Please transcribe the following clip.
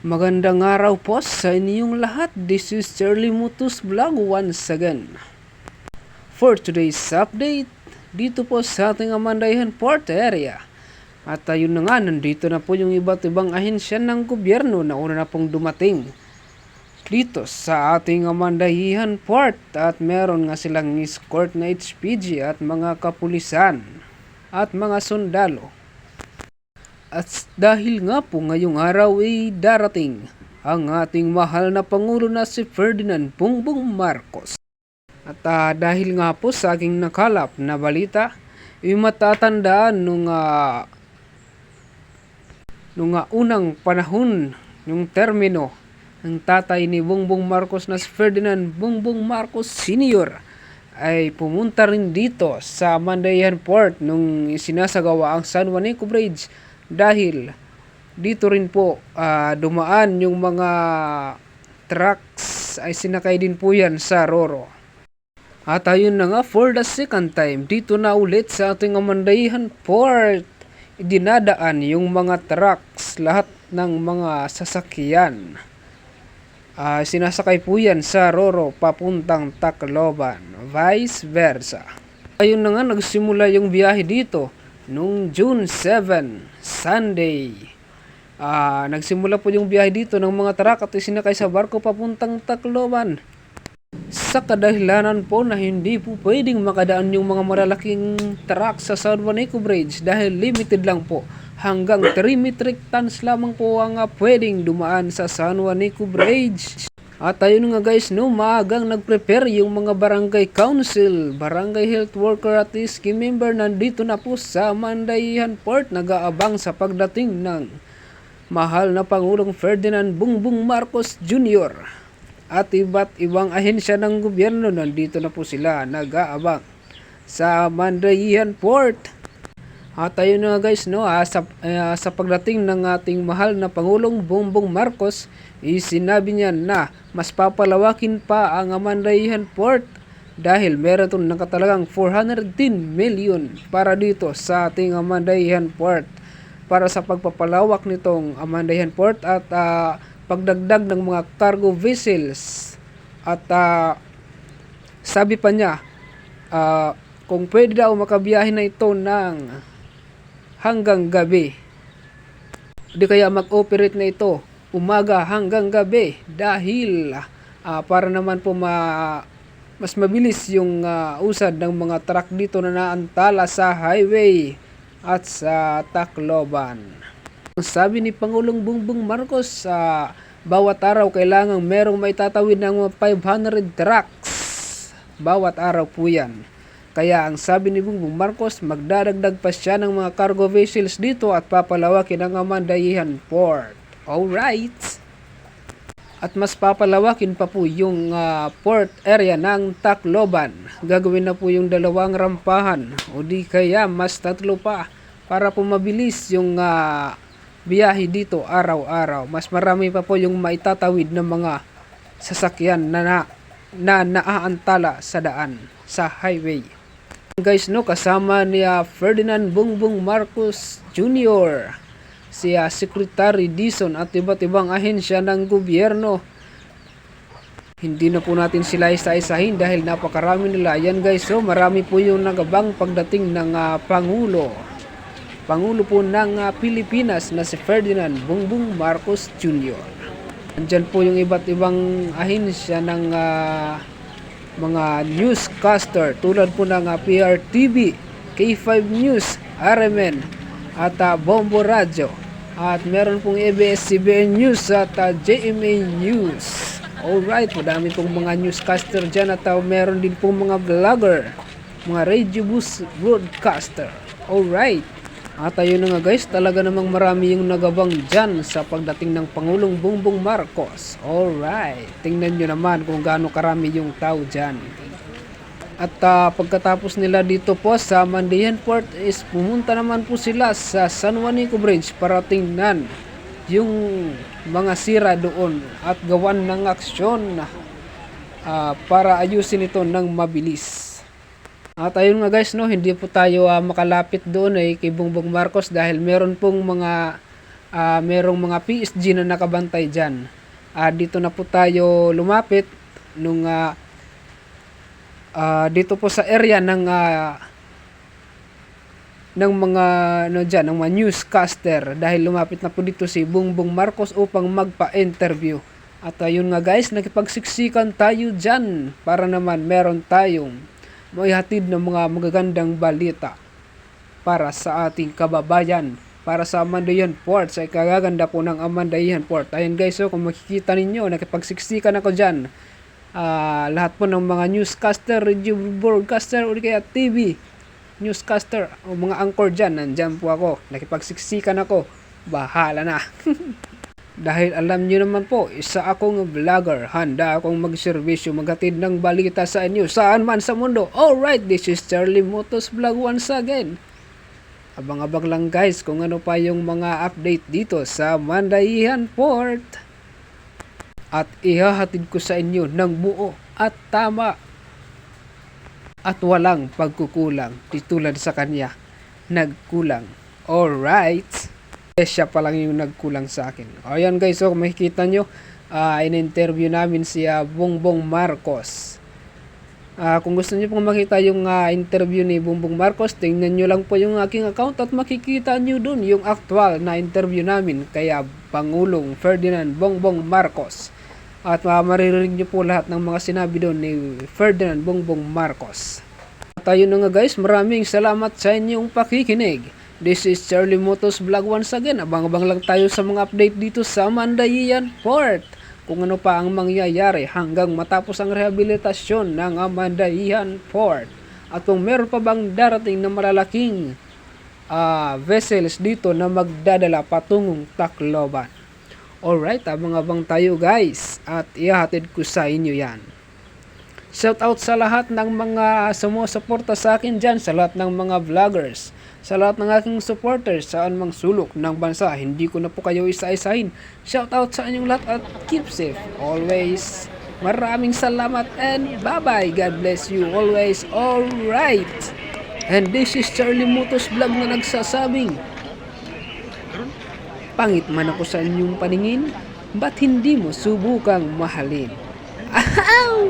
Magandang araw po sa inyong lahat. This is Charlie Mutus Vlog once again. For today's update, dito po sa ating Amandayan Port area. At ayun na nga, nandito na po yung iba't ibang ahensya ng gobyerno na una na pong dumating dito sa ating Amandahihan Port at meron nga silang escort na HPG at mga kapulisan at mga sundalo. At dahil nga po ngayong araw ay darating ang ating mahal na Pangulo na si Ferdinand Bongbong Marcos. At ah, dahil nga po sa aking nakalap na balita, ay matatandaan nung, ah, nung ah, unang panahon, yung termino ng tatay ni Bongbong Marcos na si Ferdinand Bongbong Marcos Sr. ay pumunta rin dito sa Mandayan Port nung sinasagawa ang San Juanico Bridge dahil dito rin po ah, dumaan yung mga trucks ay sinakay din po yan sa Roro. At ayun na nga for the second time dito na ulit sa ating Amandayan Port dinadaan yung mga trucks lahat ng mga sasakyan. Ah, sinasakay po yan sa Roro papuntang Tacloban, vice versa. Ayun na nga nagsimula yung biyahe dito nung June 7, Sunday. Ah, nagsimula po yung biyahe dito ng mga truck at isinakay sa barko papuntang Tacloban. Sa kadahilanan po na hindi po pwedeng makadaan yung mga malalaking truck sa San Juanico Bridge dahil limited lang po. Hanggang 3 metric tons lamang po ang ah, pwedeng dumaan sa San Juanico Bridge. At ayun nga guys, no, maagang nag-prepare yung mga barangay council, barangay health worker at scheme member nandito na po sa Mandayihan Port nag-aabang sa pagdating ng mahal na Pangulong Ferdinand Bongbong Marcos Jr. At iba't ibang ahensya ng gobyerno nandito na po sila nag-aabang sa Mandayihan Port. At ayun nga guys, no, ah, sa, ah, sa pagdating ng ating mahal na Pangulong Bongbong Marcos, isinabi niya na mas papalawakin pa ang Amandayihan Port dahil meron itong nakatalagang 410 million para dito sa ating Amandayihan Port para sa pagpapalawak nitong Amandayihan Port at ah, pagdagdag ng mga cargo vessels at ah, sabi pa niya ah, kung pwede daw makabiyahe na ito ng hanggang gabi. Di kaya mag-operate na ito umaga hanggang gabi dahil ah, para naman po ma mas mabilis yung ah, usad ng mga truck dito na naantala sa highway at sa Tacloban. Sabi ni Pangulong Bongbong Marcos sa bawat araw kailangang merong may tatawid ng mga 500 trucks. Bawat araw po yan. Kaya ang sabi ni Bongbong Marcos, magdadagdag pa siya ng mga cargo vessels dito at papalawakin ang Amandayihan Port. Alright! At mas papalawakin pa po yung ah, port area ng Tacloban. Gagawin na po yung dalawang rampahan o di kaya mas tatlo pa para po mabilis yung ah, biyahe dito araw-araw. Mas marami pa po yung maitatawid ng mga sasakyan na, na, na naaantala sa daan sa highway. Guys, no, kasama ni ah, Ferdinand Bongbong Marcos Jr., si Secretary Dizon at iba't ibang ahensya ng gobyerno. Hindi na po natin sila isa-isahin dahil napakarami nila. Yan guys, so marami po yung nagabang pagdating ng ah, Pangulo. Pangulo po ng ah, Pilipinas na si Ferdinand Bongbong Marcos Jr. Andyan po yung iba't ibang ahensya ng ah, mga newscaster tulad po ng uh, PRTV, K5 News, RMN at uh, Bombo Radio at meron pong ABS-CBN News at uh, JMA News. Alright, madami pong mga newscaster dyan at uh, meron din pong mga vlogger, mga radio bus broadcaster. Alright. At ayun na nga guys, talaga namang marami yung nagabang dyan sa pagdating ng Pangulong Bongbong Marcos. Alright, tingnan nyo naman kung gaano karami yung tao dyan. At ah, pagkatapos nila dito po sa Mandayan Port is pumunta naman po sila sa San Juanico Bridge para tingnan yung mga sira doon at gawan ng aksyon ah, para ayusin ito ng mabilis. At ayun nga guys, no, hindi po tayo ah, makalapit doon eh kay Bongbong Marcos dahil meron pong mga ah, merong mga PSG na nakabantay dyan. Ah, dito na po tayo lumapit nung ah, ah, dito po sa area ng ah, ng mga ano dyan, ng mga newscaster dahil lumapit na po dito si Bongbong Marcos upang magpa-interview. At ayun nga guys, nakipagsiksikan tayo dyan para naman meron tayong maihatid ng mga magagandang balita para sa ating kababayan para sa Amandayan Port sa ikagaganda po ng Amandayan Port ayun guys so kung makikita ninyo nakipagsiksikan ako dyan Ah, lahat po ng mga newscaster, radio broadcaster o kaya TV newscaster o mga anchor dyan nandyan po ako nakipagsiksikan ako bahala na dahil alam nyo naman po, isa akong vlogger. Handa akong magserbisyo, maghatid ng balita sa inyo saan man sa mundo. Alright, this is Charlie Motos Vlog once again. Abang-abang lang guys kung ano pa yung mga update dito sa Mandaihan Port. At ihahatid ko sa inyo ng buo at tama. At walang pagkukulang. Di tulad sa kanya, nagkulang. Alright eh, siya pa lang yung nagkulang sa akin. O yan guys, so makikita nyo, ah in-interview namin si ah, Bongbong Marcos. Ah, kung gusto niyo pong makita yung ah, interview ni Bongbong Marcos, tingnan nyo lang po yung aking account at makikita nyo dun yung actual na interview namin kaya Pangulong Ferdinand Bongbong Marcos. At uh, maririnig nyo po lahat ng mga sinabi doon ni Ferdinand Bongbong Marcos. At ayun na nga guys, maraming salamat sa inyong pakikinig. This is Charlie Motos Vlog once again. Abang-abang lang tayo sa mga update dito sa Mandayian Port. Kung ano pa ang mangyayari hanggang matapos ang rehabilitasyon ng Amandayian Port. At kung meron pa bang darating na malalaking ah, vessels dito na magdadala patungong Tacloban. Alright, abang-abang tayo guys. At ihahatid ko sa inyo yan. Shout out sa lahat ng mga sumusuporta sa akin dyan, sa lahat ng mga vloggers, sa lahat ng aking supporters saan mang sulok ng bansa. Hindi ko na po kayo isa-isahin. Shout out sa inyong lahat at keep safe always. Maraming salamat and bye-bye. God bless you always. Alright. And this is Charlie Motos Vlog na nagsasabing, Pangit man ako sa inyong paningin, ba't hindi mo subukang mahalin? Ahaw!